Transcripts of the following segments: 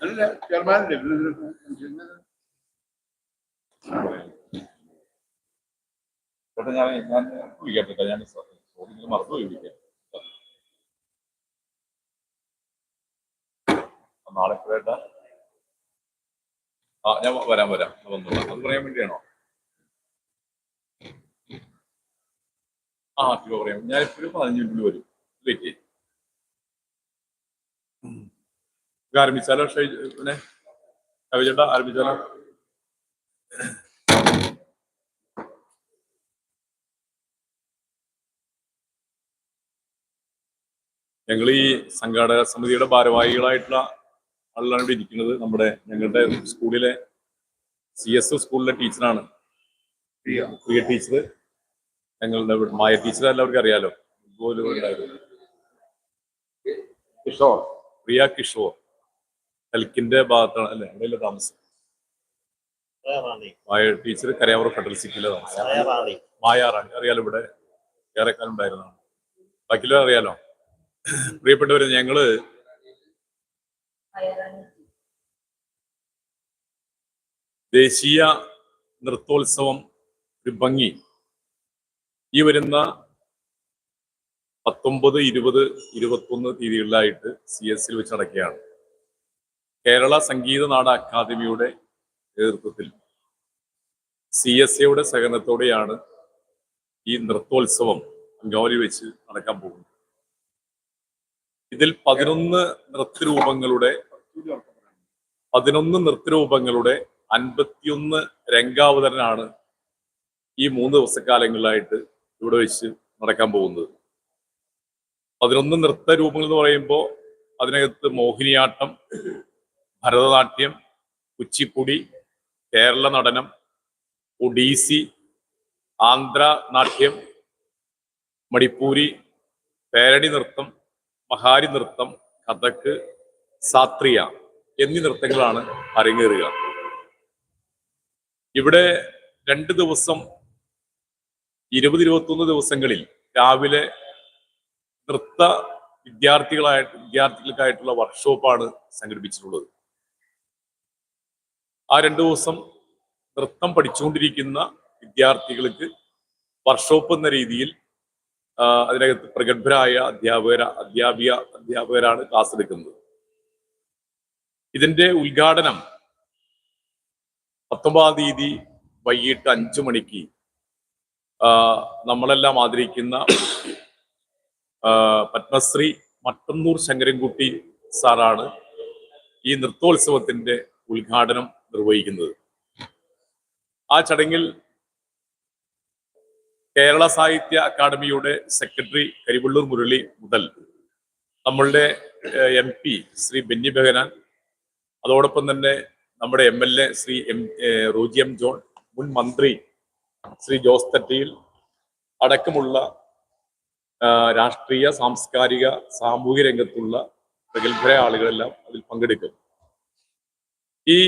അല്ല ചെയർമാനല്ലേ? ചേട്ടാ ഞാൻ ഞാൻ വിളിക്കട്ടെ ഞാൻ ചോദ്യങ്ങൾ മറന്നുപോയി വിളിക്കാം. നാളെ എപ്പോഴേട്ടാ ആ ഞാൻ വരാം വരാം. വന്നോളാം. അത് പറയാൻ വേണ്ടിയാണോ? ആ ശിവ പറയാം. ഞാൻ ഇപ്പോഴും പതിനഞ്ച് മിനിറ്റിൽ വരും. വെയിറ്റ് ചെയ്യും ആരംഭിച്ചാലോ പിന്നെ? കവിചേട്ടാ ആരംഭിച്ചാലോ? ഞങ്ങൾ ഈ സംഘാടക സമിതിയുടെ ഭാരവാഹികളായിട്ടുള്ള ആളുകളാണ് ഇവിടെ ഇരിക്കുന്നത് നമ്മുടെ ഞങ്ങളുടെ സ്കൂളിലെ സി എസ് സ്കൂളിലെ ടീച്ചറാണ്. പ്രിയ. ടീച്ചർ ഞങ്ങളുടെ മായ ടീച്ചർ എല്ലാവർക്കും അറിയാലോ. ഇതുപോലെ കിഷോർ. പ്രിയ കിഷോർ. ഹെൽക്കിന്റെ ഭാഗത്താണ് അല്ലെ? അവിടെയല്ല താമസം. മായ ടീച്ചർ കരയാവൂർ ഫെഡറൽ സിറ്റിയിലെ താമസം. മായാറാണി. അറിയാലോ ഇവിടെ ഏറെ ബാക്കിയുള്ള അറിയാലോ? പ്രിയപ്പെട്ടവരെ ഞങ്ങൾ ദേശീയ നൃത്തോത്സവം ഒരു ഭംഗി. ഈ വരുന്ന പത്തൊമ്പത് ഇരുപത് ഇരുപത്തൊന്ന് തീയതികളിലായിട്ട് സി എസ് സിൽ വെച്ച് നടക്കുകയാണ്. കേരള സംഗീത നാട അക്കാദമിയുടെ നേതൃത്വത്തിൽ സി എസ് എയുടെ സഹകരണത്തോടെയാണ് ഈ നൃത്തോത്സവം അങ്കമാലി വെച്ച് നടക്കാൻ പോകുന്നത്. ഇതിൽ പതിനൊന്ന് നൃത്തരൂപങ്ങളുടെ പതിനൊന്ന് നൃത്തരൂപങ്ങളുടെ അൻപത്തിയൊന്ന് രംഗാവതരനാണ് ഈ മൂന്ന് ദിവസക്കാലങ്ങളിലായിട്ട് ഇവിടെ വെച്ച് നടക്കാൻ പോകുന്നത്. പതിനൊന്ന് നൃത്തരൂപങ്ങൾ എന്ന് പറയുമ്പോൾ അതിനകത്ത് മോഹിനിയാട്ടം ഭരതനാട്യം കുച്ചിപ്പുടി കേരള നടനം ഒഡീസി ആന്ധ്ര നാട്യം മണിപ്പൂരി പേരടി നൃത്തം മഹാരി നൃത്തം കഥക്ക് സാത്രിയ എന്നീ നൃത്തങ്ങളാണ് അരങ്ങേറുക. ഇവിടെ രണ്ട് ദിവസം ഇരുപത് ഇരുപത്തൊന്ന് ദിവസങ്ങളിൽ രാവിലെ നൃത്ത വിദ്യാർത്ഥികളായിട്ട് വിദ്യാർത്ഥികൾക്കായിട്ടുള്ള വർക്ക്ഷോപ്പാണ് സംഘടിപ്പിച്ചിട്ടുള്ളത്. ആ രണ്ടു ദിവസം നൃത്തം പഠിച്ചുകൊണ്ടിരിക്കുന്ന വിദ്യാർത്ഥികൾക്ക് വർക്ക്ഷോപ്പ് എന്ന രീതിയിൽ അതിനകത്ത് പ്രഗത്ഭരായ അധ്യാപകര അധ്യാപിക അധ്യാപകരാണ് ക്ലാസ് എടുക്കുന്നത്. ഇതിന്റെ ഉദ്ഘാടനം പത്തൊമ്പതാം തീയതി വൈകിട്ട് അഞ്ചു മണിക്ക് നമ്മളെല്ലാം ആദരിക്കുന്ന പത്മശ്രീ മട്ടന്നൂർ ശങ്കരൻകുട്ടി സാറാണ് ഈ നൃത്തോത്സവത്തിന്റെ ഉദ്ഘാടനം നിർവഹിക്കുന്നത്. ആ ചടങ്ങിൽ കേരള സാഹിത്യ അക്കാദമിയുടെ സെക്രട്ടറി കരിവള്ളൂർ മുരളി മുതൽ നമ്മളുടെ എം പി ശ്രീ ബെന്നി ബെഹനാൻ അതോടൊപ്പം തന്നെ നമ്മുടെ M L A Shri M Roji M John മുൻ മന്ത്രി ശ്രീ ജോസ് തട്ടിയിൽ അടക്കമുള്ള രാഷ്ട്രീയ സാംസ്കാരിക സാമൂഹിക രംഗത്തുള്ള പ്രഗത്ഭരായ ആളുകളെല്ലാം അതിൽ പങ്കെടുക്കും. ഈ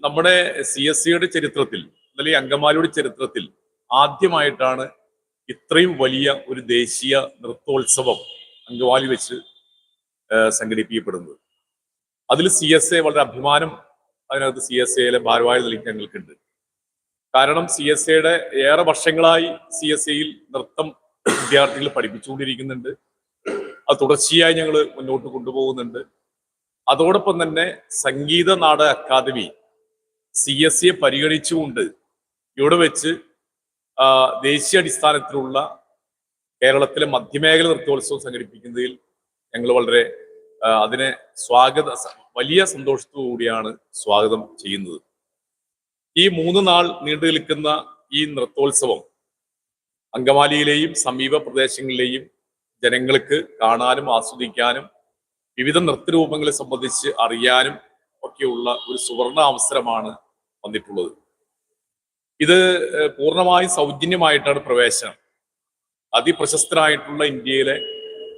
നമ്മുടെ സി എസ് സിയുടെ ചരിത്രത്തിൽ അല്ലെങ്കിൽ അങ്കമാലിയുടെ ചരിത്രത്തിൽ ആദ്യമായിട്ടാണ് ഇത്രയും വലിയ ഒരു ദേശീയ നൃത്തോത്സവം അങ്കവാലി വെച്ച് സംഘടിപ്പിക്കപ്പെടുന്നത്. അതിൽ സി എസ് എ വളരെ അഭിമാനം അതിനകത്ത് സി എസ് എയിലെ ഭാരവാഹി നൽകി ഞങ്ങൾക്കുണ്ട്. കാരണം സി എസ് എയുടെ ഏറെ വർഷങ്ങളായി സി എസ് എയിൽ നൃത്തം വിദ്യാർത്ഥികൾ പഠിപ്പിച്ചുകൊണ്ടിരിക്കുന്നുണ്ട്. അത് തുടർച്ചയായി ഞങ്ങൾ മുന്നോട്ട് കൊണ്ടുപോകുന്നുണ്ട്. അതോടൊപ്പം തന്നെ Sangeetha Nataka academy C S സിയെ പരിഗണിച്ചുകൊണ്ട് ഇവിടെ വെച്ച് ദേശീയ അടിസ്ഥാനത്തിലുള്ള കേരളത്തിലെ മധ്യമേഖല നൃത്തോത്സവം സംഘടിപ്പിക്കുന്നതിൽ ഞങ്ങൾ വളരെ അതിനെ സ്വാഗത വലിയ കൂടിയാണ് സ്വാഗതം ചെയ്യുന്നത്. ഈ മൂന്ന് നാൾ നീണ്ടു നിൽക്കുന്ന ഈ നൃത്തോത്സവം അങ്കമാലിയിലെയും സമീപ പ്രദേശങ്ങളിലെയും ജനങ്ങൾക്ക് കാണാനും ആസ്വദിക്കാനും വിവിധ നൃത്തരൂപങ്ങളെ സംബന്ധിച്ച് അറിയാനും ഒക്കെയുള്ള ഒരു സുവർണ അവസരമാണ് വന്നിട്ടുള്ളത്. ഇത് പൂർണമായും സൗജന്യമായിട്ടാണ് പ്രവേശനം. അതിപ്രശസ്തരായിട്ടുള്ള ഇന്ത്യയിലെ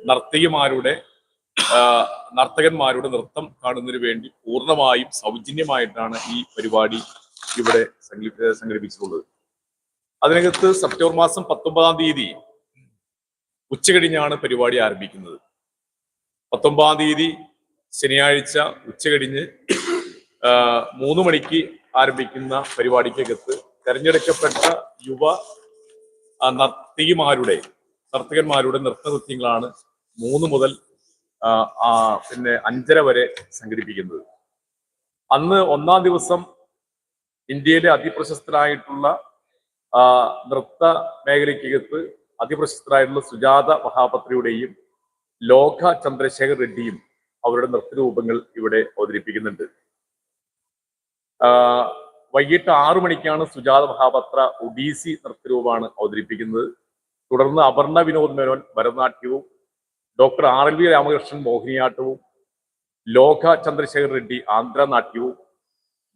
നർത്തകിമാരുടെ നർത്തകന്മാരുടെ നൃത്തം കാണുന്നതിന് വേണ്ടി പൂർണമായും സൗജന്യമായിട്ടാണ് ഈ പരിപാടി ഇവിടെ സംഘടി- സംഘടിപ്പിച്ചിട്ടുള്ളത്. അതിനകത്ത് സെപ്റ്റംബർ മാസം പത്തൊമ്പതാം തീയതി ഉച്ച കഴിഞ്ഞാണ് പരിപാടി ആരംഭിക്കുന്നത്. പത്തൊമ്പതാം തീയതി ശനിയാഴ്ച ഉച്ച കഴിഞ്ഞ് മൂന്ന് മണിക്ക് ആരംഭിക്കുന്ന പരിപാടിക്കകത്ത് തെരഞ്ഞെടുക്കപ്പെട്ട യുവ നർത്തകിമാരുടെ നർത്തകന്മാരുടെ നൃത്തകൃത്യങ്ങളാണ് മൂന്ന് മുതൽ പിന്നെ അഞ്ചര വരെ സംഘടിപ്പിക്കുന്നത്. അന്ന് ഒന്നാം ദിവസം ഇന്ത്യയിലെ അതിപ്രശസ്തരായിട്ടുള്ള നൃത്ത മേഖലയ്ക്കകത്ത് അതിപ്രശസ്തരായിട്ടുള്ള സുജാത മഹാപത്രിയുടെയും ലോക ചന്ദ്രശേഖർ റെഡ്ഡിയും അവരുടെ നൃത്തരൂപങ്ങൾ ഇവിടെ അവതരിപ്പിക്കുന്നുണ്ട്. വൈകിട്ട് ആറു മണിക്കാണ് സുജാത മഹാപത്ര ഒഡീസി നൃത്തരൂപമാണ് അവതരിപ്പിക്കുന്നത്. തുടർന്ന് Aparna Vinod Menon ഭരതനാട്യവും doctor R L V Ramakrishnan മോഹിനിയാട്ടവും Loka Chandrasekhar Reddy ആന്ധ്രാനാട്യവും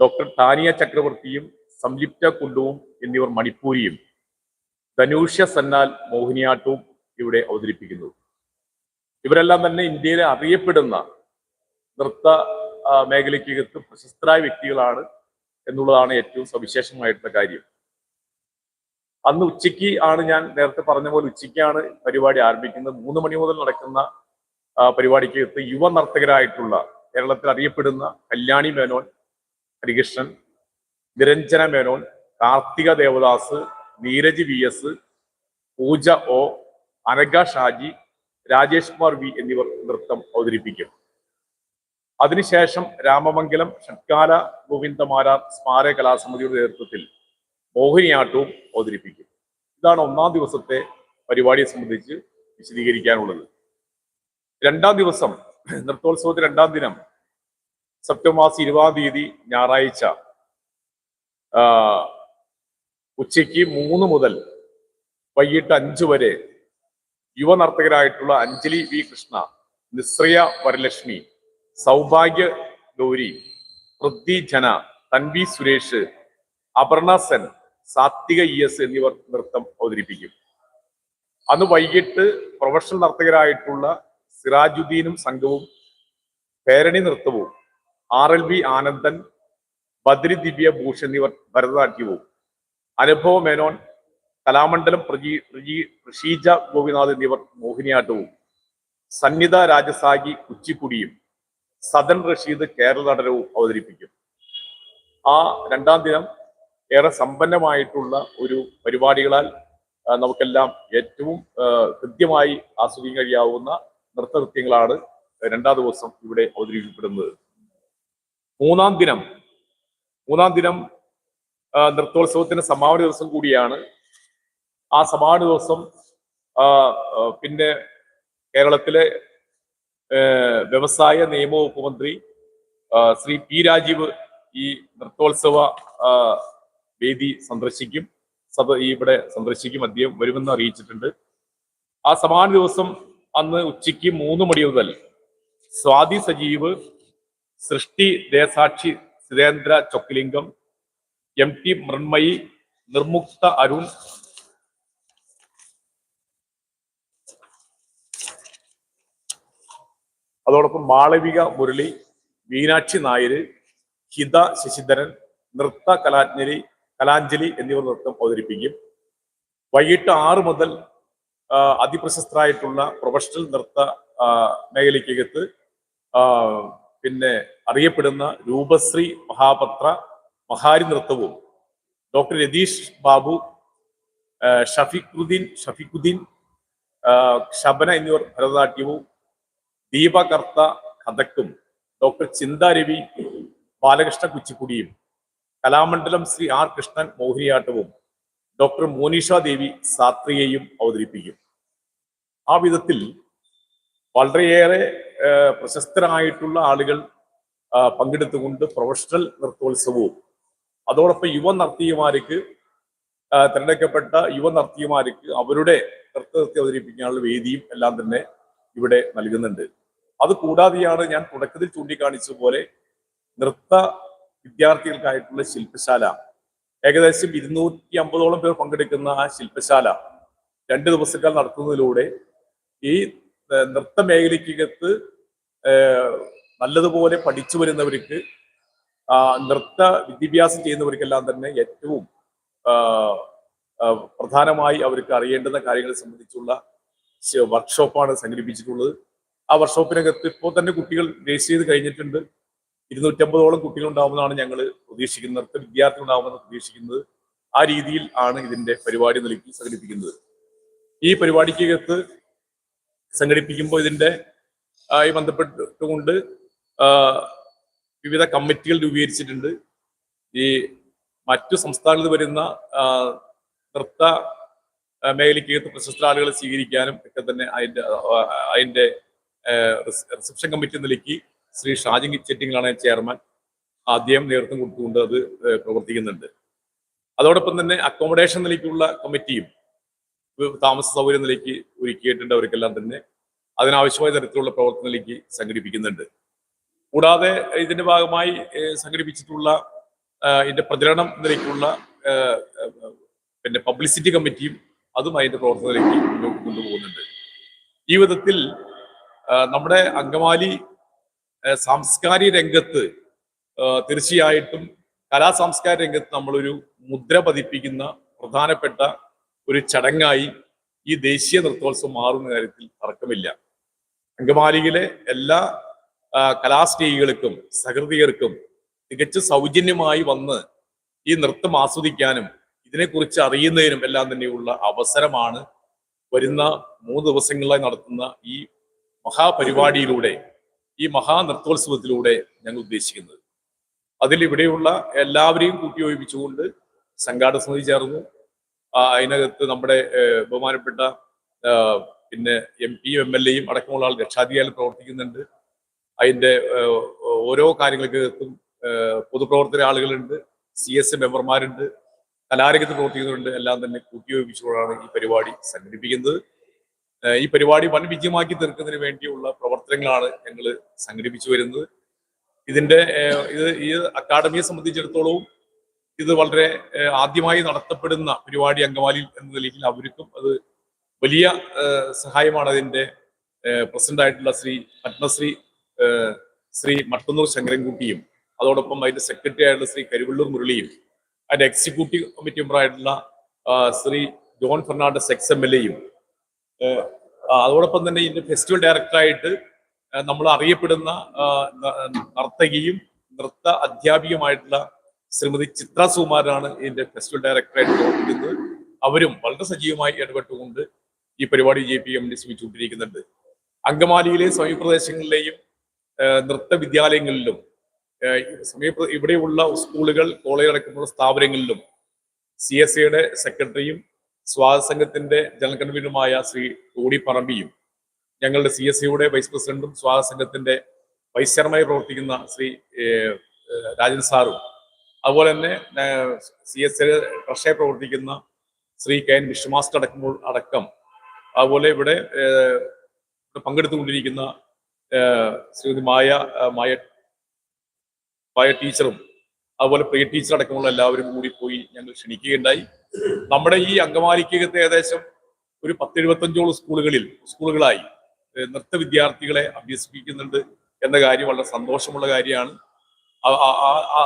ഡോക്ടർ ടാനിയ ചക്രവർത്തിയും സംലിപ്ത കുണ്ടുവും എന്നിവർ മണിപ്പൂരിയും ധനൂഷ്യ സന്നാൽ മോഹിനിയാട്ടവും ഇവിടെ അവതരിപ്പിക്കുന്നു. ഇവരെല്ലാം തന്നെ ഇന്ത്യയിലെ അറിയപ്പെടുന്ന നൃത്ത മേഖലയ്ക്കകത്ത് പ്രശസ്തരായ വ്യക്തികളാണ്. എന്നുള്ളതാണ് ഏറ്റവും സവിശേഷമായിട്ടുള്ള കാര്യം. അന്ന് ഉച്ചയ്ക്ക് ആണ് ഞാൻ നേരത്തെ പറഞ്ഞ പോലെ ഉച്ചയ്ക്കാണ് പരിപാടി ആരംഭിക്കുന്നത്. മൂന്ന് മണി മുതൽ നടക്കുന്ന പരിപാടിക്ക് പരിപാടിക്കകത്ത് യുവ നർത്തകരായിട്ടുള്ള കേരളത്തിൽ അറിയപ്പെടുന്ന Kalyani Menon Harikrishnan Niranjana Menon Karthika Devadas Neeraj V S Pooja O Anagha Shaji Rajesh Kumar V എന്നിവർ നൃത്തം അവതരിപ്പിക്കും. അതിനുശേഷം രാമമംഗലം ഷഡ്കാല ഗോവിന്ദമാരാർ സ്മാരക കലാസമിതിയുടെ നേതൃത്വത്തിൽ മോഹിനിയാട്ടവും അവതരിപ്പിക്കും. ഇതാണ് ഒന്നാം ദിവസത്തെ പരിപാടിയെ സംബന്ധിച്ച് വിശദീകരിക്കാനുള്ളത്. രണ്ടാം ദിവസം നൃത്തോത്സവത്തിന്റെ രണ്ടാം ദിനം സെപ്റ്റംബർ മാസം ഇരുപതാം തീയതി ഞായറാഴ്ച ഉച്ചയ്ക്ക് മൂന്ന് മുതൽ വൈകിട്ട് അഞ്ചു വരെ യുവ നർത്തകരായിട്ടുള്ള അഞ്ജലി വി കൃഷ്ണ നിശ്രയ വരലക്ഷ്മി സൗഭാഗ്യ ഗൗരി പൃഥ്വി ജന തൻവി സുരേഷ് അപർണ സെൻ സാത്വിക ഇ എസ് എന്നിവർ നൃത്തം അവതരിപ്പിക്കും. അന്ന് വൈകിട്ട് പ്രൊഫഷണൽ നർത്തകരായിട്ടുള്ള സിറാജുദ്ദീനും സംഘവും പേരണി നൃത്തവും R L B Anandan Badri Divya Bhush എന്നിവർ ഭരതനാട്യവും അനുഭവ മേനോൻ കലാമണ്ഡലം പ്രജി പ്രജി ഋഷീജ ഗോപിനാഥ് എന്നിവർ മോഹിനിയാട്ടവും സന്നിധ രാജസാഗി കുച്ചിപ്പുടിയും സദൻ റഷീദ് കേരള നടനവും അവതരിപ്പിക്കും. ആ രണ്ടാം ദിനം ഏറെ സമ്പന്നമായിട്ടുള്ള ഒരു പരിപാടികളാൽ നമുക്കെല്ലാം ഏറ്റവും കൃത്യമായി ആസ്വദിക്കാൻ കഴിയാവുന്ന നൃത്തനൃത്യങ്ങളാണ് രണ്ടാം ദിവസം ഇവിടെ അവതരിപ്പിക്കപ്പെടുന്നത്. മൂന്നാം ദിനം മൂന്നാം ദിനം നൃത്തോത്സവത്തിന്റെ സമാപന ദിവസം കൂടിയാണ്. ആ സമാപന ദിവസം പിന്നെ കേരളത്തിലെ വ്യവസായ നിയമവകുപ്പ് മന്ത്രി ശ്രീ പി രാജീവ് ഈ നൃത്തോത്സവ വേദി സന്ദർശിക്കും സഭ ഇവിടെ സന്ദർശിക്കും അദ്ദേഹം വരുമെന്ന് അറിയിച്ചിട്ടുണ്ട്. ആ സമാന ദിവസം അന്ന് ഉച്ചയ്ക്ക് മൂന്ന് മണി മുതൽ സ്വാതി സജീവ് സൃഷ്ടി ദേശാക്ഷി സുരേന്ദ്ര ചൊക്കലിംഗം എം ടി മൃണ്മയി നിർമുക്ത അരുൺ അതോടൊപ്പം മാളവിക മുരളി മീനാക്ഷി നായർ ഹിത ശശിധരൻ നൃത്ത കലാജ്ഞലി കലാഞ്ജലി എന്നിവർ നൃത്തം അവതരിപ്പിക്കും. വൈകിട്ട് ആറ് മുതൽ അതിപ്രശസ്തരായിട്ടുള്ള പ്രൊഫഷണൽ നൃത്ത മേഖലയ്ക്കകത്ത് പിന്നെ അറിയപ്പെടുന്ന രൂപശ്രീ മഹാപത്ര മഹാരി നൃത്തവും ഡോക്ടർ രതീഷ് ബാബു ഷഫീഖുദ്ദീൻ ഷഫീഖുദ്ദീൻ ശബന എന്നിവർ ഭരതനാട്യവും ദീപകർത്ത കഥക്കും ഡോക്ടർ ചിന്താരവി ബാലകൃഷ്ണ കുച്ചിപ്പുടിയും കലാമണ്ഡലം ശ്രീ ആർ കൃഷ്ണൻ മോഹിനിയാട്ടവും ഡോക്ടർ മോനിഷ ദേവി സാത്രിയെയും അവതരിപ്പിക്കും. ആ വിധത്തിൽ വളരെയേറെ പ്രശസ്തരായിട്ടുള്ള ആളുകൾ പങ്കെടുത്തുകൊണ്ട് പ്രൊഫഷണൽ നൃത്തോത്സവവും അതോടൊപ്പം യുവ നർത്തകിമാർക്ക് തിരഞ്ഞെടുക്കപ്പെട്ട യുവ നർത്തകിമാർക്ക് അവരുടെ നൃത്തത്തെ അവതരിപ്പിക്കാനുള്ള വേദിയും എല്ലാം തന്നെ ഇവിടെ നൽകുന്നുണ്ട്. അത് കൂടാതെയാണ് ഞാൻ തുടക്കത്തിൽ ചൂണ്ടിക്കാണിച്ചതുപോലെ നൃത്ത വിദ്യാർത്ഥികൾക്കായിട്ടുള്ള ശില്പശാല. ഏകദേശം ഇരുന്നൂറ്റി അമ്പതോളം പേർ പങ്കെടുക്കുന്ന ആ ശില്പശാല രണ്ട് ദിവസക്കാൽ നടത്തുന്നതിലൂടെ ഈ നൃത്ത മേഖലയ്ക്കകത്ത് നല്ലതുപോലെ പഠിച്ചു വരുന്നവർക്ക് നൃത്ത വിദ്യാഭ്യാസം ചെയ്യുന്നവർക്കെല്ലാം തന്നെ ഏറ്റവും പ്രധാനമായി അവർക്ക് അറിയേണ്ടുന്ന കാര്യങ്ങളെ സംബന്ധിച്ചുള്ള വർക്ക്ഷോപ്പാണ് സംഘടിപ്പിച്ചിട്ടുള്ളത്. ആ വർക്ക്ഷോപ്പിനകത്ത് ഇപ്പോൾ തന്നെ കുട്ടികൾ രജിസ്റ്റർ ചെയ്ത് കഴിഞ്ഞിട്ടുണ്ട്. ഇരുന്നൂറ്റമ്പതോളം കുട്ടികൾ ഉണ്ടാവുമെന്നാണ് ഞങ്ങൾ പ്രതീക്ഷിക്കുന്നത്. നൃത്ത വിദ്യാർത്ഥികൾ ഉണ്ടാവുമെന്ന് പ്രതീക്ഷിക്കുന്നത്. ആ രീതിയിൽ ആണ് ഇതിന്റെ പരിപാടി നിലയ്ക്ക് സംഘടിപ്പിക്കുന്നത്. ഈ പരിപാടിക്കകത്ത് സംഘടിപ്പിക്കുമ്പോൾ ഇതിന്റെ ആയി ബന്ധപ്പെട്ടുകൊണ്ട് വിവിധ കമ്മിറ്റികൾ രൂപീകരിച്ചിട്ടുണ്ട്. ഈ മറ്റു സംസ്ഥാനങ്ങളിൽ വരുന്ന നൃത്ത മേഖലയ്ക്കകത്ത് പ്രശസ്ത ആളുകളെ സ്വീകരിക്കാനും ഒക്കെ തന്നെ അതിന്റെ അതിന്റെ റിസപ്ഷൻ കമ്മിറ്റി നിലയ്ക്ക് ശ്രീ ഷാജി ചെറ്റിങ്ങളാണ് ചെയർമാൻ. ആദ്യം നേതൃത്വം കൊടുത്തുകൊണ്ട് അത് പ്രവർത്തിക്കുന്നുണ്ട്. അതോടൊപ്പം തന്നെ അക്കോമഡേഷൻ നിലയ്ക്കുള്ള കമ്മിറ്റിയും താമസ സൗകര്യ നിലയ്ക്ക് ഒരുക്കിയിട്ടുണ്ട് അവർക്കെല്ലാം തന്നെ. അതിനാവശ്യമായ തരത്തിലുള്ള പ്രവർത്തനത്തിലേക്ക് സംഘടിപ്പിക്കുന്നുണ്ട്. കൂടാതെ ഇതിന്റെ ഭാഗമായി സംഘടിപ്പിച്ചിട്ടുള്ള ഇതിന്റെ പ്രചരണം നിലയ്ക്കുള്ള പിന്നെ പബ്ലിസിറ്റി കമ്മിറ്റിയും അതും അതിന്റെ പ്രവർത്തനത്തിലേക്ക് മുന്നോട്ട് കൊണ്ടുപോകുന്നുണ്ട്. ആഹ്, നമ്മുടെ അങ്കമാലി സാംസ്കാരിക രംഗത്ത് തീർച്ചയായിട്ടും കലാ സാംസ്കാരിക രംഗത്ത് നമ്മളൊരു മുദ്ര പതിപ്പിക്കുന്ന പ്രധാനപ്പെട്ട ഒരു ചടങ്ങായി ഈ ദേശീയ നൃത്തോത്സവം മാറുന്ന കാര്യത്തിൽ തർക്കമില്ല. അങ്കമാലിയിലെ എല്ലാ കലാസ്നേഹികൾക്കും തികച്ച് തികച്ചും സൗജന്യമായി വന്ന് ഈ നൃത്തം ആസ്വദിക്കാനും ഇതിനെക്കുറിച്ച് അറിയുന്നതിനും എല്ലാം തന്നെയുള്ള അവസരമാണ് വരുന്ന മൂന്ന് ദിവസങ്ങളായി നടത്തുന്ന ഈ മഹാപരിപാടിയിലൂടെ ഈ മഹാനൃത്തോത്സവത്തിലൂടെ ഞങ്ങൾ ഉദ്ദേശിക്കുന്നത്. അതിൽ ഇവിടെയുള്ള എല്ലാവരെയും കൂട്ടിയോജിപ്പിച്ചുകൊണ്ട് സംഘാടക സമിതി ചേർന്നു. അതിനകത്ത് നമ്മുടെ ബഹുമാനപ്പെട്ട പിന്നെ എം പിയും എം എൽ എയും അടക്കമുള്ള ആൾ രക്ഷാധികാരി പ്രവർത്തിക്കുന്നുണ്ട്. അതിന്റെ ഓരോ കാര്യങ്ങൾക്കകത്തും പൊതുപ്രവർത്തന ആളുകളുണ്ട് സി എസ് മെമ്പർമാരുണ്ട് കലാരംഗത്ത് പ്രവർത്തിക്കുന്നവരുണ്ട്. എല്ലാം തന്നെ കൂട്ടിയോജിപ്പിച്ചുകൊണ്ടാണ് ഈ പരിപാടി സംഘടിപ്പിക്കുന്നത്. ഈ പരിപാടി വൻ വിജയമാക്കി തീർക്കുന്നതിന് വേണ്ടിയുള്ള പ്രവർത്തനങ്ങളാണ് ഞങ്ങൾ സംഘടിപ്പിച്ചു വരുന്നത്. ഇതിന്റെ ഇത് ഈ അക്കാഡമിയെ സംബന്ധിച്ചിടത്തോളവും ഇത് വളരെ ആദ്യമായി നടത്തപ്പെടുന്ന പരിപാടി അങ്കമാലിയിൽ എന്ന നിലയിൽ അവർക്കും അത് വലിയ സഹായമാണ് അതിന്റെ പ്രസിഡന്റ് ആയിട്ടുള്ള ശ്രീ പത്മശ്രീ ശ്രീ മട്ടന്നൂർ ശങ്കരൻകുട്ടിയും അതോടൊപ്പം അതിന്റെ സെക്രട്ടറി ആയിട്ടുള്ള ശ്രീ കരുവള്ളൂർ മുരളിയും അതിന്റെ എക്സിക്യൂട്ടീവ് കമ്മിറ്റി മെമ്പർ ആയിട്ടുള്ള Shri John Fernandez ex M L എയും അതോടൊപ്പം തന്നെ ഇതിന്റെ ഫെസ്റ്റിവൽ ഡയറക്ടറായിട്ട് നമ്മൾ അറിയപ്പെടുന്ന നർത്തകിയും നൃത്ത അധ്യാപികയുമായിട്ടുള്ള ശ്രീമതി ചിത്ര സുകുമാരനാണ് ഇതിന്റെ ഫെസ്റ്റിവൽ ഡയറക്ടറായിട്ട് പ്രവർത്തിക്കുന്നത്. അവരും വളരെ സജീവമായി ഇടപെട്ടുകൊണ്ട് ഈ പരിപാടി ജെ പി എം ശ്രമിച്ചുകൊണ്ടിരിക്കുന്നുണ്ട്. അങ്കമാലിയിലെ സമീപപ്രദേശങ്ങളിലെയും നൃത്ത വിദ്യാലയങ്ങളിലും സമീപ ഇവിടെയുള്ള സ്കൂളുകൾ കോളേജ് അടക്കമുള്ള സ്ഥാപനങ്ങളിലും സി എസ് സിയുടെ സെക്രട്ടറിയും സ്വാഗത സംഘത്തിന്റെ ജനറൽ കൺവീനറുമായ ശ്രീ തോടി പറമ്പിയും ഞങ്ങളുടെ സി എസ് സിയുടെ വൈസ് പ്രസിഡന്റും സ്വാഗത സംഘത്തിന്റെ വൈസ് ചെയർമാനായി പ്രവർത്തിക്കുന്ന ശ്രീ രാജൻ സാറും അതുപോലെ തന്നെ സി എസ് സിയുടെ ട്രഷറായി പ്രവർത്തിക്കുന്ന ശ്രീ കെ എൻ വിശ്വമാസ്റ്റർ അടക്കുമ്പോൾ അടക്കം അതുപോലെ ഇവിടെ പങ്കെടുത്തുകൊണ്ടിരിക്കുന്ന ശ്രീമതി മായ മായ മായ ടീച്ചറും അതുപോലെ പ്രിയ ടീച്ചർ അടക്കമുള്ള എല്ലാവരും കൂടി പോയി ഞങ്ങൾ ക്ഷണിക്കുകയുണ്ടായി. നമ്മുടെ ഈ അങ്കമാലിക്കകത്ത് ഏകദേശം ഒരു പത്തെഴുപത്തഞ്ചോളം സ്കൂളുകളിൽ സ്കൂളുകളായി നൃത്ത വിദ്യാർത്ഥികളെ അഭ്യസിപ്പിക്കുന്നുണ്ട് എന്ന കാര്യം വളരെ സന്തോഷമുള്ള കാര്യമാണ്.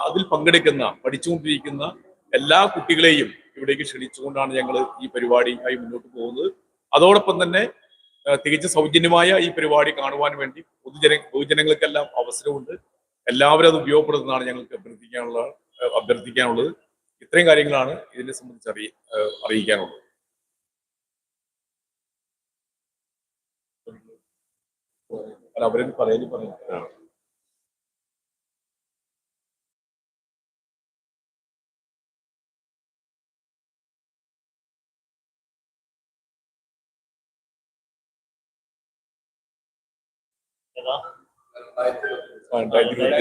അതിൽ പങ്കെടുക്കുന്ന പഠിച്ചുകൊണ്ടിരിക്കുന്ന എല്ലാ കുട്ടികളെയും ഇവിടേക്ക് ക്ഷണിച്ചുകൊണ്ടാണ് ഞങ്ങൾ ഈ പരിപാടിയായി മുന്നോട്ട് പോകുന്നത്. അതോടൊപ്പം തന്നെ തികച്ച സൗജന്യമായ ഈ പരിപാടി കാണുവാൻ വേണ്ടി പൊതുജന പൊതുജനങ്ങൾക്കെല്ലാം അവസരമുണ്ട്. എല്ലാവരും അത് ഉപയോഗപ്പെടുത്തുന്നതാണ് ഞങ്ങൾക്ക് അഭ്യർത്ഥിക്കാനുള്ള അഭ്യർത്ഥിക്കാനുള്ളത്. ഇത്രയും കാര്യങ്ങളാണ് ഇതിനെ സംബന്ധിച്ച് അറിയി അറിയിക്കാനുള്ളത്. അവരും പറയുന്നു ആ, രണ്ടായിരത്തി ഇരുപത്തി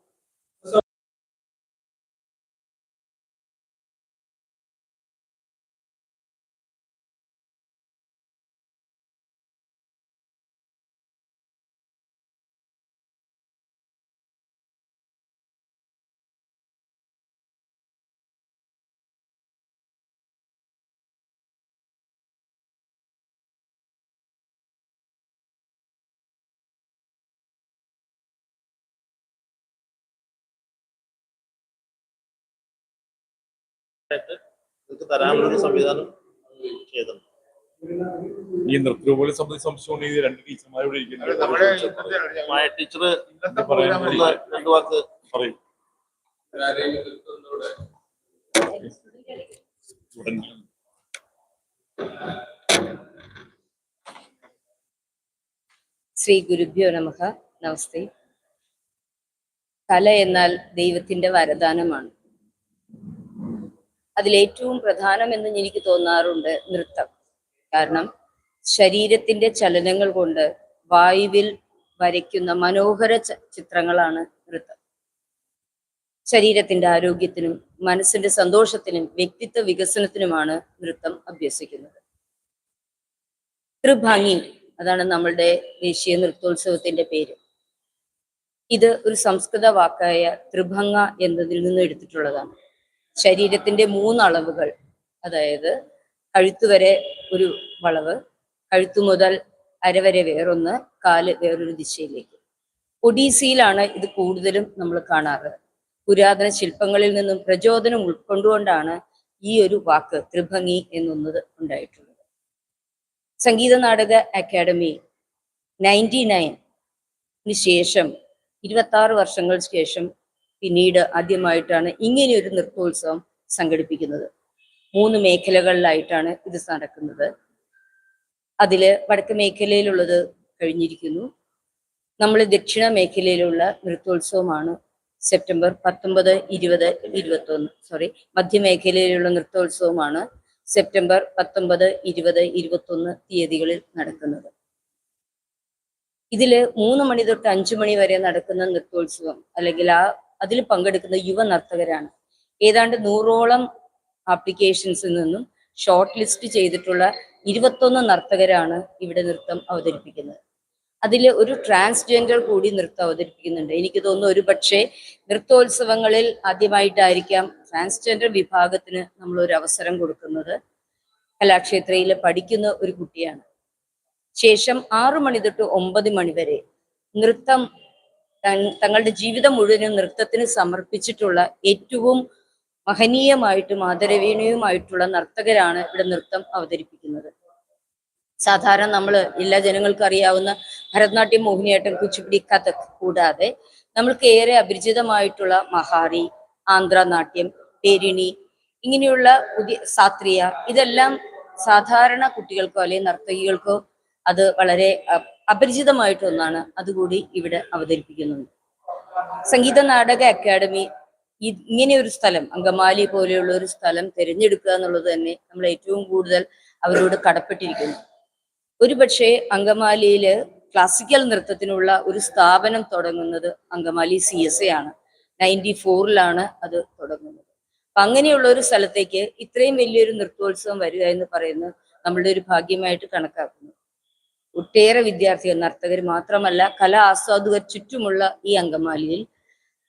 ഞങ്ങൾക്ക് പ്രധാനപ്പെട്ട നിങ്ങൾക്ക് തരാനുള്ള ഒരു സംവിധാനം ചെയ്തിട്ടുണ്ട്. ഈ നൃത്തരൂപകളെ സംബന്ധിച്ച് സംശയമാണ് ഈ രണ്ട് നമ്മുടെ ഇരിക്കുന്നത് മായ ടീച്ചർ രണ്ടു വാക്ക് പറയൂ. ശ്രീ ഗുരുഭ്യോ നമഃ. നമസ്തേ. കല എന്നാൽ ദൈവത്തിന്റെ വരദാനമാണ്. അതിലേറ്റവും പ്രധാനമെന്ന് എനിക്ക് തോന്നാറുണ്ട് നൃത്തം. കാരണം ശരീരത്തിന്റെ ചലനങ്ങൾ കൊണ്ട് വായുവിൽ വരയ്ക്കുന്ന മനോഹര ചിത്രങ്ങളാണ് നൃത്തം. ശരീരത്തിന്റെ ആരോഗ്യത്തിനും മനസ്സിന്റെ സന്തോഷത്തിനും വ്യക്തിത്വ വികസനത്തിനുമാണ് നൃത്തം അഭ്യസിക്കുന്നത്. ത്രിഭംഗി അതാണ് നമ്മളുടെ ദേശീയ നൃത്തോത്സവത്തിന്റെ പേര്. ഇത് ഒരു സംസ്കൃത വാക്കായ ത്രിഭംഗ എന്നതിൽ നിന്ന് എടുത്തിട്ടുള്ളതാണ്. ശരീരത്തിന്റെ മൂന്നളവുകൾ. അതായത് കഴുത്തു വരെ ഒരു വളവ് കഴുത്തു മുതൽ അരവരെ വേറൊന്ന് കാൽ വേറൊരു ദിശയിലേക്ക്. ഒഡീസിയിലാണ് ഇത് കൂടുതലും നമ്മൾ കാണാറ്. പുരാതന ശില്പങ്ങളിൽ നിന്നും പ്രചോദനം ഉൾക്കൊണ്ടുകൊണ്ടാണ് ഈ ഒരു വാക്ക് ത്രിഭംഗി എന്നൊന്നത് ഉണ്ടായിട്ടുള്ളത്. Sangeetha Nataka academy ninety nine ശേഷം ഇരുപത്തി ആറ് വർഷങ്ങൾക്ക് ശേഷം പിന്നീട് ആദ്യമായിട്ടാണ് ഇങ്ങനെയൊരു നൃത്തോത്സവം സംഘടിപ്പിക്കുന്നത്. മൂന്ന് മേഖലകളിലായിട്ടാണ് ഇത് നടക്കുന്നത്. അതിൽ വടക്ക് മേഖലയിലുള്ളത് കഴിഞ്ഞിരിക്കുന്നു. നമ്മൾ ദക്ഷിണ മേഖലയിലുള്ള നൃത്തോത്സവമാണ് സെപ്റ്റംബർ പത്തൊമ്പത് ഇരുപത് ഇരുപത്തൊന്ന്. സോറി മധ്യമേഖലയിലുള്ള നൃത്തോത്സവമാണ് സെപ്റ്റംബർ പത്തൊമ്പത് ഇരുപത് ഇരുപത്തൊന്ന് തീയതികളിൽ നടക്കുന്നത്. ഇതിൽ മൂന്ന് മണി തൊട്ട് അഞ്ചു മണി വരെ നടക്കുന്ന നൃത്തോത്സവം അല്ലെങ്കിൽ ആ അതിൽ പങ്കെടുക്കുന്ന യുവ നർത്തകരാണ്. ഏതാണ്ട് നൂറോളം ആപ്ലിക്കേഷൻസിൽ നിന്നും ഷോർട്ട് ലിസ്റ്റ് ചെയ്തിട്ടുള്ള ഇരുപത്തൊന്ന് നർത്തകരാണ് ഇവിടെ നൃത്തം അവതരിപ്പിക്കുന്നത്. അതിൽ ഒരു ട്രാൻസ്ജെൻഡർ കൂടി നൃത്തം അവതരിപ്പിക്കുന്നുണ്ട്. എനിക്ക് തോന്നുന്നു ഒരു പക്ഷേ നൃത്തോത്സവങ്ങളിൽ ആദ്യമായിട്ടായിരിക്കാം ട്രാൻസ്ജെൻഡർ വിഭാഗത്തിന് നമ്മൾ ഒരു അവസരം കൊടുക്കുന്നത്. കലാക്ഷേത്രയിൽ പഠിക്കുന്ന ഒരു കുട്ടിയാണ്. ശേഷം ആറു മണി തൊട്ട് ഒമ്പത് മണി വരെ നൃത്തം തങ്ങളുടെ ജീവിതം മുഴുവനും നൃത്തത്തിന് സമർപ്പിച്ചിട്ടുള്ള ഏറ്റവും മഹനീയമായിട്ടും ആദരവീണയുമായിട്ടുള്ള നർത്തകരാണ് ഇവിടെ നൃത്തം അവതരിപ്പിക്കുന്നത്. സാധാരണ നമ്മൾ എല്ലാ ജനങ്ങൾക്കും അറിയാവുന്ന ഭരതനാട്യം മോഹിനിയാട്ടം കുച്ചിപ്പിടി കഥക് കൂടാതെ നമ്മൾക്ക് ഏറെ അപരിചിതമായിട്ടുള്ള മഹാരി ആന്ധ്രാനാട്യം പേരിണി ഇങ്ങനെയുള്ള പുതിയ സാത്രിയ ഇതെല്ലാം സാധാരണ കുട്ടികൾക്കോ അല്ലെങ്കിൽ നർത്തകികൾക്കോ അത് വളരെ അ- അപരിചിതമായിട്ട് ഒന്നാണ് അതുകൂടി ഇവിടെ അവതരിപ്പിക്കുന്നുണ്ട് സംഗീത നാടക അക്കാദമി ഇങ്ങനെ ഒരു സ്ഥലം അങ്കമാലി പോലെയുള്ള ഒരു സ്ഥലം തിരഞ്ഞെടുക്കുക എന്നുള്ളത് തന്നെ നമ്മൾ ഏറ്റവും കൂടുതൽ അവരോട് കടപ്പെട്ടിരിക്കുന്നു. ഒരുപക്ഷെ അങ്കമാലിയിൽ ക്ലാസിക്കൽ നൃത്തത്തിനുള്ള ഒരു സ്ഥാപനം തുടങ്ങുന്നത് അങ്കമാലി സി എസ് എ ആണ്. നയന്റി ഫോറിലാണ് അത് തുടങ്ങുന്നത്. അപ്പൊ അങ്ങനെയുള്ള ഒരു സ്ഥലത്തേക്ക് ഇത്രയും വലിയൊരു നൃത്തോത്സവം വരിക എന്ന് പറയുന്നത് നമ്മളുടെ ഒരു ഭാഗ്യമായിട്ട് കണക്കാക്കുന്നു. ഒട്ടേറെ വിദ്യാർത്ഥികൾ നർത്തകർ മാത്രമല്ല കല ആസ്വാദകർ ചുറ്റുമുള്ള ഈ അങ്കമാലിയിൽ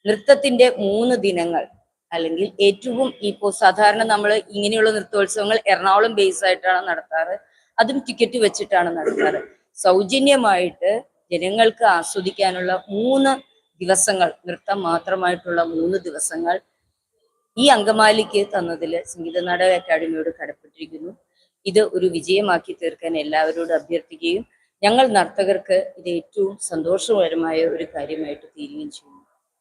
നൃത്തത്തിന്റെ മൂന്ന് ദിനങ്ങൾ അല്ലെങ്കിൽ ഏറ്റവും ഇപ്പോൾ സാധാരണ നമ്മൾ ഇങ്ങനെയുള്ള നൃത്തോത്സവങ്ങൾ എറണാകുളം ബേസ് ആയിട്ടാണ് നടത്താറ്. അതും ടിക്കറ്റ് വെച്ചിട്ടാണ് നടത്താറ്. സൗജന്യമായിട്ട് ജനങ്ങൾക്ക് ആസ്വദിക്കാനുള്ള മൂന്ന് ദിവസങ്ങൾ നൃത്തം മാത്രമായിട്ടുള്ള മൂന്ന് ദിവസങ്ങൾ ഈ അങ്കമാലിക്ക് തന്നതിൽ സംഗീത നാടക അക്കാദമിയോട് കടപ്പെട്ടിരിക്കുന്നു. ഇത് ഒരു വിജയമാക്കി തീർക്കാൻ എല്ലാവരോടും അഭ്യർത്ഥിക്കുകയും ഞങ്ങൾ നർത്തകർക്ക് ഇത് ഏറ്റവും സന്തോഷകരമായ ഒരു കാര്യമായിട്ട് തീരുകയും ചെയ്യുന്നു.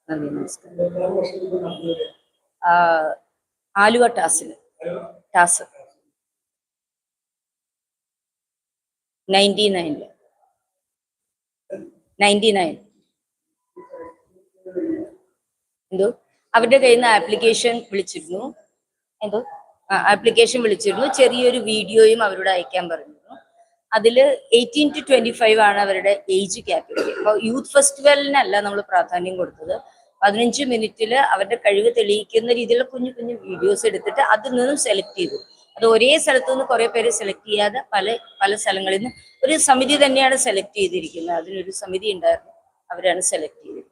നന്ദി നമസ്കാരം. ആലുവ ടാസിൽ ടാസ്. നയന്റി നയനിൽ നയന്റി നയൻ എന്തോ? അവരുടെ കയ്യിൽ നിന്ന് ആപ്ലിക്കേഷൻ വിളിച്ചിരുന്നു. എന്തോ? ആപ്ലിക്കേഷൻ വിളിച്ചിരുന്നു. ചെറിയൊരു വീഡിയോയും അവരോട് അയക്കാൻ പറഞ്ഞിരുന്നു. അതിൽ എയ്റ്റീൻ ടു ട്വന്റി ഫൈവ് ആണ് അവരുടെ ഏജ് കാറ്റഗറി അപ്പോൾ യൂത്ത് ഫെസ്റ്റിവലിനല്ല നമ്മൾ പ്രാധാന്യം കൊടുത്തത്. പതിനഞ്ച് മിനിറ്റിൽ അവരുടെ കഴിവ് തെളിയിക്കുന്ന രീതിയിലുള്ള കുഞ്ഞു കുഞ്ഞു വീഡിയോസ് എടുത്തിട്ട് അതിൽ നിന്നും സെലക്ട് ചെയ്തു. അത് ഒരേ സ്ഥലത്തു നിന്ന് കുറെ പേര് സെലക്ട് ചെയ്യാതെ പല പല സ്ഥലങ്ങളിൽ നിന്ന് ഒരു സമിതി തന്നെയാണ് സെലക്ട് ചെയ്തിരിക്കുന്നത്. അതിനൊരു സമിതി ഉണ്ടായിരുന്നു. അവരാണ് സെലക്ട് ചെയ്തത്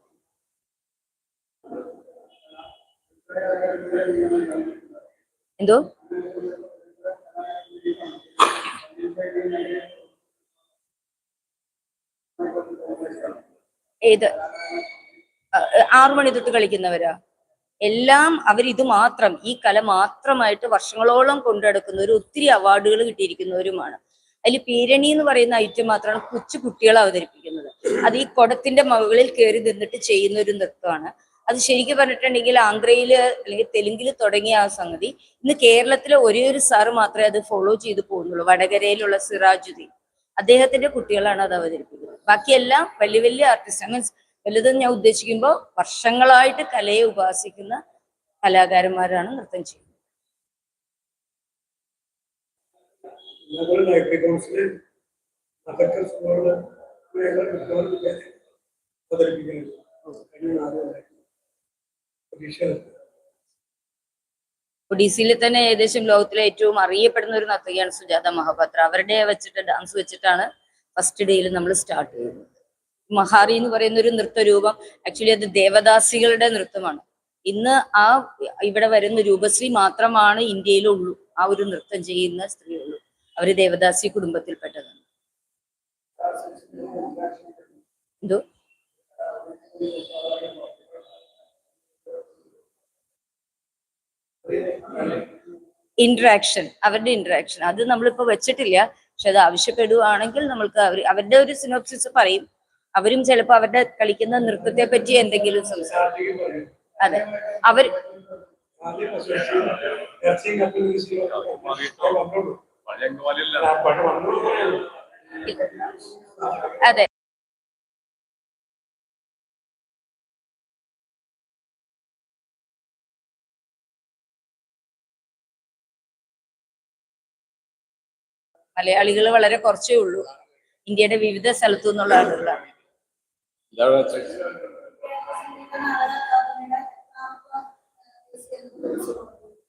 എന്തോ? ഏത്? ആറു മണി തൊട്ട് കളിക്കുന്നവരാ? എല്ലാം അവർ ഇത് മാത്രം ഈ കല മാത്രമായിട്ട് വർഷങ്ങളോളം കൊണ്ടുനടക്കുന്നവരും ഒത്തിരി അവാർഡുകൾ കിട്ടിയിരിക്കുന്നവരുമാണ്. അതിൽ പീരണി എന്ന് പറയുന്ന ഐറ്റം മാത്രമാണ് കൊച്ചു കുട്ടികളെ അവതരിപ്പിക്കുന്നത്. അത് ഈ കുടത്തിന്റെ മകളിൽ കയറി നിന്നിട്ട് ചെയ്യുന്ന ഒരു നൃത്തമാണ്. അത് ശരിക്കും പറഞ്ഞിട്ടുണ്ടെങ്കിൽ ആന്ധ്രയിൽ അല്ലെങ്കിൽ തെലുങ്കിൽ തുടങ്ങിയ ആ സംഗതി. ഇന്ന് കേരളത്തിലെ ഒരേ ഒരു സാറ് മാത്രമേ അത് ഫോളോ ചെയ്ത് പോകുന്നുള്ളൂ. വടകരയിലുള്ള സിറാജുദ്ദീൻ. അദ്ദേഹത്തിന്റെ കുട്ടികളാണ് അത് അവതരിപ്പിക്കുന്നത്. ബാക്കിയെല്ലാം വലിയ വലിയ ആർട്ടിസ്റ്റ് മീൻസ് വലുതെന്ന് ഞാൻ ഉദ്ദേശിക്കുമ്പോൾ വർഷങ്ങളായിട്ട് കലയെ ഉപാസിക്കുന്ന കലാകാരന്മാരാണ് നൃത്തം ചെയ്യുന്നത്. അവതരിപ്പിക്കുന്നത്. ഒഡീസിയിൽ തന്നെ ഏകദേശം ലോകത്തിലെ ഏറ്റവും അറിയപ്പെടുന്ന ഒരു നർത്തകിയാണ് സുജാത മഹാപാത്ര. അവരുടെ വെച്ചിട്ട് ഡാൻസ് വെച്ചിട്ടാണ് ഫസ്റ്റ് ഡേയിൽ നമ്മൾ സ്റ്റാർട്ട് ചെയ്യുന്നത്. മഹാറി എന്ന് പറയുന്ന ഒരു നൃത്തരൂപം ആക്ച്വലി അത് ദേവദാസികളുടെ നൃത്തമാണ്. ഇന്ന് ആ ഇവിടെ വരുന്ന രൂപശ്രീ മാത്രമാണ് ഇന്ത്യയിലുള്ളൂ ആ ഒരു നൃത്തം ചെയ്യുന്ന സ്ത്രീയുള്ളൂ. അവർ ദേവദാസി കുടുംബത്തിൽപ്പെട്ടതാണ്. എന്തോ? ഇന്ററാക്ഷൻ അവരുടെ ഇന്ററാക്ഷൻ അത് നമ്മളിപ്പോ വെച്ചിട്ടില്ല. പക്ഷെ അത് ആവശ്യപ്പെടുവാണെങ്കിൽ നമ്മൾക്ക് അവർ അവരുടെ ഒരു സിനോപ്സിസ് പറയും. അവരും ചിലപ്പോൾ അവരുടെ കളിക്കുന്ന നൃത്തത്തെ പറ്റി എന്തെങ്കിലും സംസാരിക്കും. അതെ. അവർ ആദ്യം മലയാളികൾ വളരെ കുറച്ചേ ഉള്ളൂ. ഇന്ത്യയുടെ വിവിധ സ്ഥലത്തു നിന്നുള്ള ആളുകളാണ്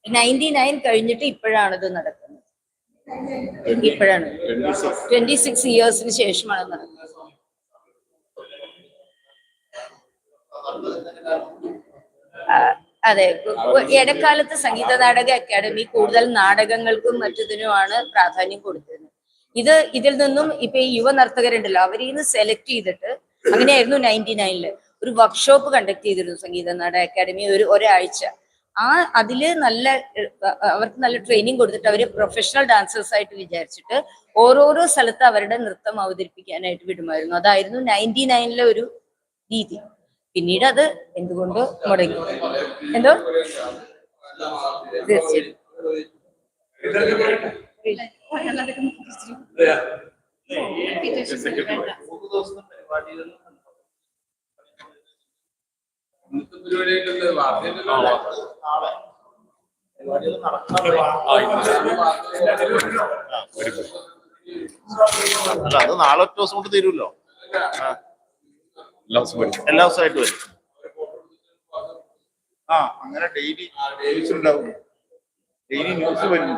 നയന്റി നയൻ കഴിഞ്ഞിട്ട് ഇപ്പോഴാണ് ഇത് നടക്കുന്നത്. ഇപ്പോഴാണ്. ട്വന്റി സിക്സ് ഇയേഴ്സിന് ശേഷമാണ് നടക്കുന്നത്. ആ, അതെ. ഇടക്കാലത്ത് സംഗീത നാടക അക്കാദമി കൂടുതൽ നാടകങ്ങൾക്കും മറ്റതിനുമാണ് പ്രാധാന്യം കൊടുത്തിരുന്നത് ഇത് ഇതിൽ നിന്നും ഇപ്പൊ ഈ യുവ നർത്തകരുണ്ടല്ലോ അവരിൽ നിന്ന് സെലക്ട് ചെയ്തിട്ട് അങ്ങനെയായിരുന്നു നയന്റി നയനിൽ ഒരു വർക്ക്ഷോപ്പ് കണ്ടക്ട് ചെയ്തിരുന്നു സംഗീത നാടക അക്കാദമി ഒരു ഒരാഴ്ച. ആ അതിൽ നല്ല അവർക്ക് നല്ല ട്രെയിനിങ് കൊടുത്തിട്ട് അവർ പ്രൊഫഷണൽ ഡാൻസേഴ്സ് ആയിട്ട് വിചാരിച്ചിട്ട് ഓരോരോ സ്ഥലത്ത് അവരുടെ നൃത്തം അവതരിപ്പിക്കാനായിട്ട് വിടുമായിരുന്നു. അതായിരുന്നു നയന്റി നയനിലെ ഒരു രീതി. പിന്നീട് അത് എന്തുകൊണ്ട് മുടങ്ങി എന്തോ തീർച്ചയായും ഇതൊക്കെ പറയട്ടെ. അതെയാ. മൂന്ന് ദിവസത്തെ പരിപാടികൾ ഇന്നത്തെ പരിപാടിയായിട്ടല്ലേ വാർത്തയിലല്ലോ നാളെ പരിപാടികൾ നടക്കണം ആ, ഇന്ന് അല്ല അത് നാളെ ഒറ്റ ദിവസം കൊണ്ട് തീരുമല്ലോ എല്ലാ ദിവസവും. എല്ലാ ദിവസമായിട്ട് വരും. ആ അങ്ങനെ ഡെയിലി ന്യൂസ് ഉണ്ടാവും ഡെയിലി ന്യൂസ് വരുന്നു